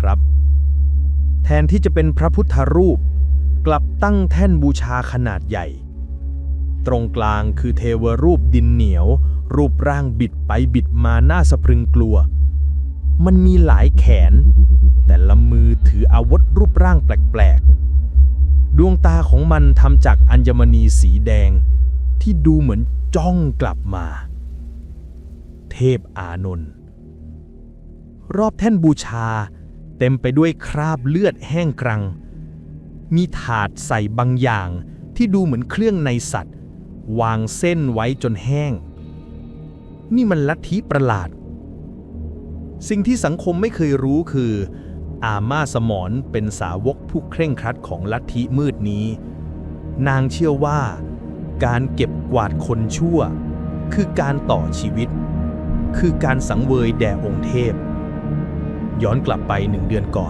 ครับ แทนที่จะเป็นพระพุทธรูป กลับตั้งแท่นบูชาขนาดใหญ่ ตรงกลางคือเทวรูปดินเหนียว รูปร่างบิดไปบิดมาหน้าสะพรึงกลัว มันมีหลายแขน แต่ละมือถืออาวุธรูปร่างแปลกๆ ดวงตาของมันทำจากอัญมณีสีแดง ที่ดูเหมือนจ้องกลับมา เทพอานนท์รอบแท่นบูชา เต็มไปด้วยคราบเลือดแห้งกรัง มีถาดใส่บางอย่างที่ดูเหมือนเครื่องในสัตว์ วางเส้นไว้จนแห้ง นี่มันลัทธิประหลาด สิ่งที่สังคมไม่เคยรู้คือ อาม่าสมรเป็นสาวกผู้เคร่งครัดของลัทธิมืดนี้ นางเชื่อว่าการเก็บกวาดคนชั่ว คือการต่อชีวิต คือการสังเวยแด่องค์เทพ ย้อนกลับไปหนึ่งเดือนก่อน